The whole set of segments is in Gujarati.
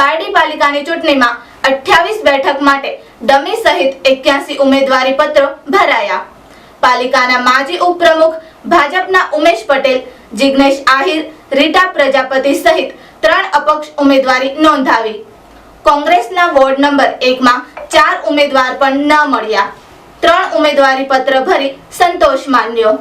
પારડી પાલિકાની ચૂંટણીમાં અઠ્યાવીસ બેઠક માટે ડમી સહિત એક્યાસી ઉમેદવારી પત્રો ભરાયા. પાલિકાના માજી ઉપપ્રમુખ ભાજપના ઉમેશ પટેલ, જિગ્નેશ આહિર, રીટા પ્રજાપતિ સહિત ત્રણ અપક્ષ ઉમેદવારી નોંધાવી. કોંગ્રેસના વોર્ડ નંબર એકમાં ચાર ઉમેદવાર પણ ન મળ્યા. ત્રણ ઉમેદવારી પત્ર ભરી સંતોષ માન્યો.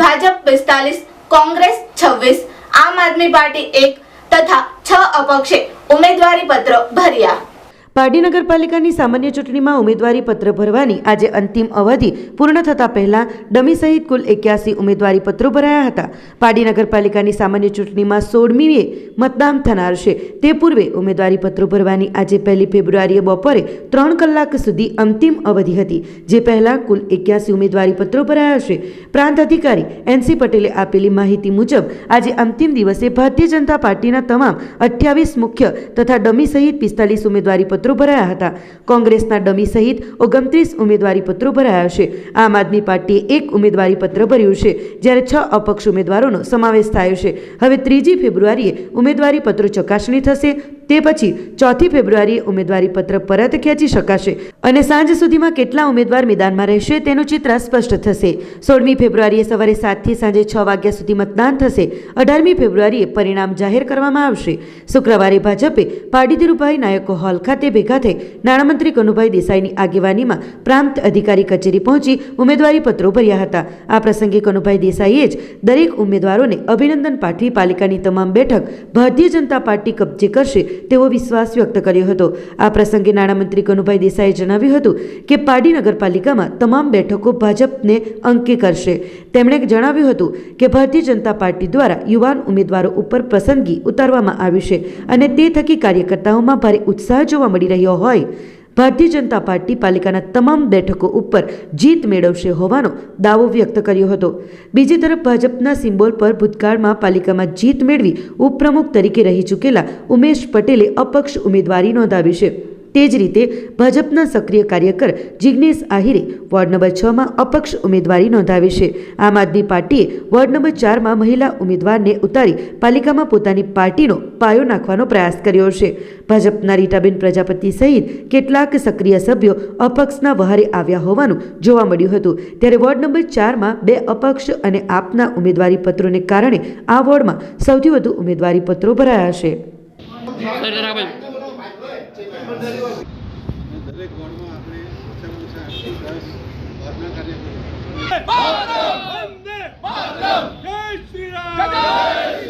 ભાજપ પિસ્તાલીસ, કોંગ્રેસ છવ્વીસ, આમ આદમી પાર્ટી એક તથા છ અપક્ષે ઉમેદવારી પત્ર ભર્યા. પારડી નગરપાલિકાની સામાન્ય ચૂંટણીમાં ઉમેદવારી પત્ર ભરવાની આજે અંતિમ અવધિ પૂર્ણ થતા પહેલા ડમી સહિત કુલ એક્યાસી ઉમેદવારી પત્રો ભરાયા હતા. પારડી નગરપાલિકાની સામાન્ય ચૂંટણીમાં સોળમીએ મતદાન થનાર છે. તે પૂર્વે ઉમેદવારી પત્રો ભરવાની આજે પહેલી ફેબ્રુઆરીએ બપોરે ત્રણ કલાક સુધી અંતિમ અવધિ હતી, જે પહેલા કુલ એક્યાસી ઉમેદવારી પત્રો ભરાયા છે. પ્રાંત અધિકારી એનસી પટેલે આપેલી માહિતી મુજબ, આજે અંતિમ દિવસે ભારતીય જનતા પાર્ટીના તમામ અઠ્યાવીસ મુખ્ય તથા ડમી સહિત પિસ્તાલીસ ઉમેદવારી પત્રો ભરાયા હતા. કોંગ્રેસના ડમી સહિત ઓગણત્રીસ ઉમેદવારી પત્રો ભરાયા છે. આમ આદમી પાર્ટીએ એક ઉમેદવારી પત્ર ભર્યું છે, જ્યારે છ અપક્ષ ઉમેદવારોનો સમાવેશ થયો છે. હવે ત્રીજી ફેબ્રુઆરીએ ઉમેદવારી પત્રો ચકાસણી થશે, તે પછી ચોથી ફેબ્રુઆરીએ ઉમેદવારી પત્ર પરત ખેંચી શકાશે. અને સાંજ સુધીમાં કેટલા ઉમેદવાર મેદાનમાં રહેશે તેનું ચિત્ર સ્પષ્ટ થશે. સોળમી ફેબ્રુઆરીએ સવારે સાતથી સાંજે છ વાગ્યા સુધી મતદાન થશે. અઢારમી ફેબ્રુઆરીએ પરિણામ જાહેર કરવામાં આવશે. શુક્રવારે ભાજપે પારડી ધીરુભાઈ નાયકો હોલ ખાતે ભેગા થઈ નાણામંત્રી કનુભાઈ દેસાઈની આગેવાનીમાં પ્રાંત અધિકારી કચેરી પહોંચી ઉમેદવારી પત્રો ભર્યા હતા. આ પ્રસંગે કનુભાઈ દેસાઈએ જ દરેક ઉમેદવારોને અભિનંદન પાઠવી પાલિકાની તમામ બેઠક ભારતીય જનતા પાર્ટી કબજે કરશે તેવો વિશ્વાસ વ્યક્ત કર્યો હતો. આ પ્રસંગે નાણામંત્રી કનુભાઈ દેસાઈએ જણાવ્યું હતું કે પારડી નગરપાલિકામાં તમામ બેઠકો ભાજપને અંકે કરશે. તેમણે જણાવ્યું હતું કે ભારતીય જનતા પાર્ટી દ્વારા યુવાન ઉમેદવારો ઉપર પસંદગી ઉતારવામાં આવી છે અને તે થકી કાર્યકર્તાઓમાં ભારે ઉત્સાહ જોવા મળી રહ્યો હોય. ભારતીય જનતા પાર્ટી પાલિકાના તમામ બેઠકો ઉપર જીત મેળવશે હોવાનો દાવો વ્યક્ત કર્યો હતો. બીજી તરફ ભાજપના સિમ્બોલ પર ભૂતકાળમાં પાલિકામાં જીત મેળવી ઉપપ્રમુખ તરીકે રહી ચૂકેલા ઉમેશ પટેલે અપક્ષ ઉમેદવારી નોંધાવી છે. તે જ રીતે ભાજપના સક્રિય કાર્યકર જિગ્નેશ આહિરે વોર્ડ નંબર છમાં અપક્ષ ઉમેદવારી નોંધાવી છે. આમ આદમી પાર્ટીએ વોર્ડ નંબર ચારમાં મહિલા ઉમેદવારને ઉતારી પાલિકામાં પોતાની પાર્ટીનો પાયો નાખવાનો પ્રયાસ કર્યો છે. ભાજપના રીટાબેન પ્રજાપતિ સહિત કેટલાક સક્રિય સભ્યો અપક્ષના વહારે આવ્યા હોવાનું જોવા મળ્યું હતું. ત્યારે વોર્ડ નંબર ચારમાં બે અપક્ષ અને આપના ઉમેદવારી પત્રોને કારણે આ વોર્ડમાં સૌથી વધુ ઉમેદવારી પત્રો ભરાયા છે. કાર્યકરો વંદે માતરમ જય શ્રી રામ જય શ્રી રામ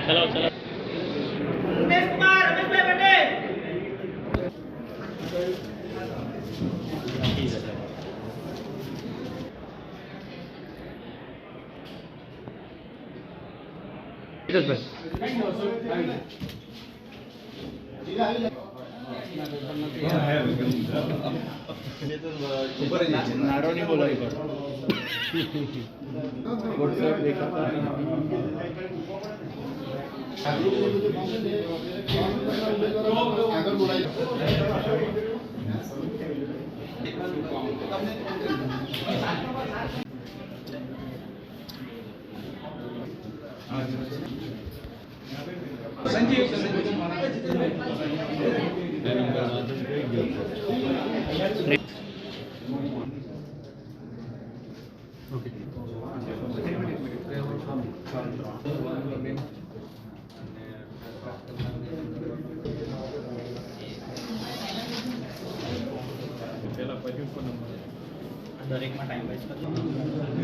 चलो चलो उमेश कुमार रमेश भाई बटे इधर बस जीरा है Sanjeev, Sanjeev, Sanjeev, Sanjeev, Sanjeev, Sanjeev, Sanjeev, Sanjeev, Sanjeev, દરેકમાં ટાઈમ વેસ્ટ કરતો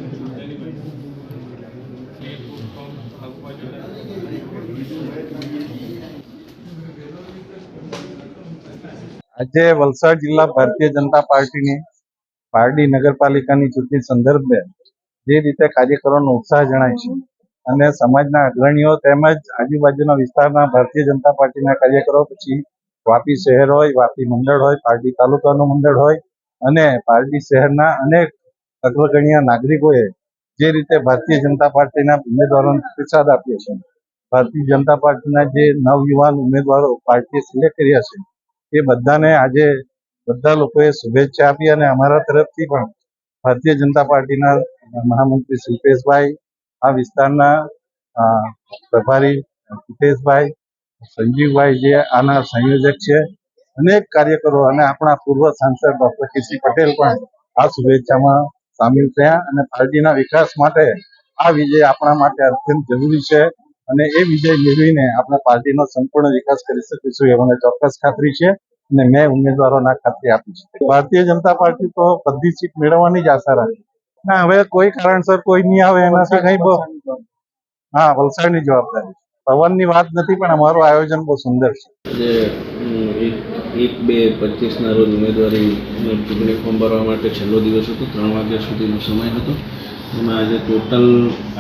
આજે વલસાડ જિલ્લા ભારતીય જનતા પાર્ટીની પારડી નગરપાલિકાની ચૂંટણી સંદર્ભે જે રીતે કાર્યકરોનો ઉત્સાહ જણાય છે અને સમાજના અગ્રણીઓ તેમજ આજુબાજુના વિસ્તારના ભારતીય જનતા પાર્ટીના કાર્યકરો, પછી વાપી શહેર હોય, વાપી મંડળ હોય, પારડી તાલુકાનું મંડળ હોય અને પારડી શહેરના અનેક અગ્રગણ્ય નાગરિકોએ જે રીતે ભારતીય જનતા પાર્ટીના ઉમેદવારોને પ્રતિસાદ આપ્યો છે. ભારતીય જનતા પાર્ટીના જે નવયુવાન ઉમેદવારો પાર્ટીએ સિલેક્ટ કર્યા છે એ બધાને આજે બધા લોકોએ શુભેચ્છા આપી અને અમારા તરફથી પણ ભારતીય જનતા પાર્ટીના મહામંત્રી શિલ્પેશભાઈ આ વિસ્તારના પ્રભારી હિતેશભાઈ સંજીવભાઈ જે આના સંયોજક છે, અનેક કાર્યકરો અને આપણા પૂર્વ સાંસદ ડોક્ટર કેસી પટેલ પણ આ શુભેચ્છામાં સામેલ થયા અને પાર્ટીના વિકાસ માટે આ વિજય આપણા માટે અત્યંત જરૂરી છે. અને એ વિજય મેળવીને આપણે પાર્ટીનો સંપૂર્ણ વિકાસ કરી શકીશું એ મને ચોક્કસ ખાતરી છે અને મેં ઉમેદવારોના ખાતરી આપી છે. ભારતીય જનતા પાર્ટી તો બધી સીટ મેળવવાની જ આશા રાખે. ના હવે કોઈ કારણસર કોઈ નહીં આવે એનાથી કઈ બહુ હા વલસાડની જવાબદારી પવનની વાત નથી પણ અમારું આયોજન બહુ સુંદર છે. જે એક એક બે પચીસના રોજ ઉમેદવારી ચૂંટણી ફોર્મ ભરવા માટે છેલ્લો દિવસ હતો ત્રણ વાગ્યા સુધીનો સમય હતો. એમાં આજે ટોટલ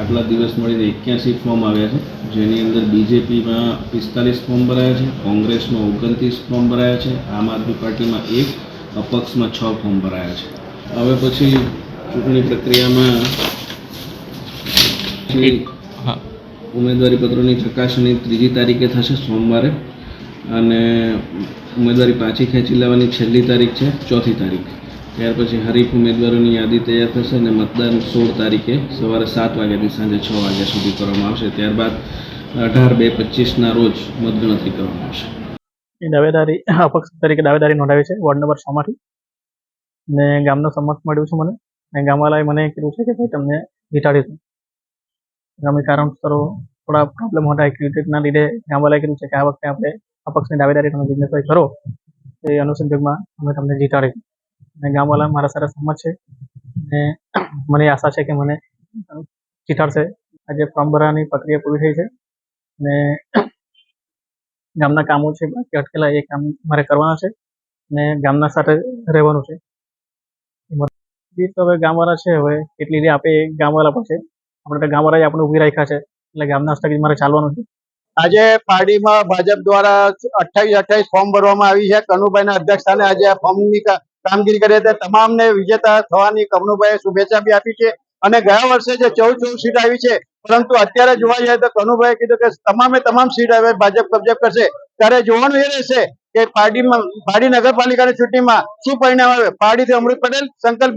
આટલા દિવસ મળીને એક્યાસી ફોર્મ આવ્યા છે. જેની અંદર બીજેપીમાં પિસ્તાલીસ ફોર્મ ભરાયા છે કોંગ્રેસમાં ઓગણત્રીસ ફોર્મ ભરાયા છે આમ આદમી પાર્ટીમાં એક અપક્ષમાં છ ફોર્મ ભરાયા છે. હવે પછી ચૂંટણી પ્રક્રિયામાં ઉમેદવારી પત્રોની ચકાસણી ત્રીજી તારીખે થશે સોમવારે અને ઉમેદવારી પાછી ખેંચી લેવાની છેલ્લી તારીખ છે ચોથી તારીખ. ત્યાર પછી હરીફ ઉમેદવારોની યાદી તૈયાર થશે અને મતદાન સોળ તારીખે સવારે સાત વાગ્યાથી સાંજે છ વાગ્યા સુધી કરવામાં આવશે. ત્યારબાદ અઢાર બે પચીસના રોજ મતગણતરી કરવામાં આવશે. દાવેદારી અપક્ષ તરીકે દાવેદારી નોંધાવી છે વોર્ડ નંબર છમાંથી ને ગામનો સમર્થ મળ્યું છે મને. અને ગામવાળાએ મને કીધું છે કે ભાઈ તમને જીતાડીશું ગામે કારણસરો થોડા પ્રોબ્લેમ હતા. ક્રિકેટના લીધે ગામવાલાએ કીધું છે કે આ વખતે આપણે અપક્ષની દાવેદારી તમે બિઝનેસ કરો. એ અનુસંજોગમાં અમે તમને જીતાડીશું અને ગામવાળા મારા સાથે સમજ છે. અને મને આશા છે કે મને જીતાડશે આજે ફોર્મ ભરવાની પ્રક્રિયા પૂરી થઈ છે. અને ગામના કામો છે, બાકી અટકેલા એ કામ મારે કરવાના છે. અને ગામના સાથે રહેવાનું છે. તો હવે ગામવાળા છે, હવે કેટલી રીતે આપે ગામવાળા પણ છે. આપણે તો ગામવાળાએ આપણે ઊભી રાખ્યા છે. એટલે ગામના હસ્તક મારે ચાલવાનું છે. આજે પાર્ટીમાં ભાજપ દ્વારા અઠ્ઠાવીસ અઠ્ઠાવીસ ફોર્મ ભરવામાં આવી છે. કનુભાઈના અધ્યક્ષસ્થાને આજે આ ફોર્મની કામગીરી કરી હતી. તમામને વિજેતા થવાની કનુભાઈએ શુભેચ્છા બી આપી છે. અને ગયા વર્ષે જે ચૌદ ચૌદ સીટ આવી છે, પરંતુ અત્યારે જોવા જાય તો કનુભાઈએ કીધું કે તમામે તમામ સીટ હવે ભાજપ કબજે કરશે. ત્યારે જોવાનું એ રહેશે કે પારડીમાં પાડી નગરપાલિકાની ચૂંટણીમાં શું પરિણામ આવે? પાડીથી અમૃત પટેલ, સંકલ્પ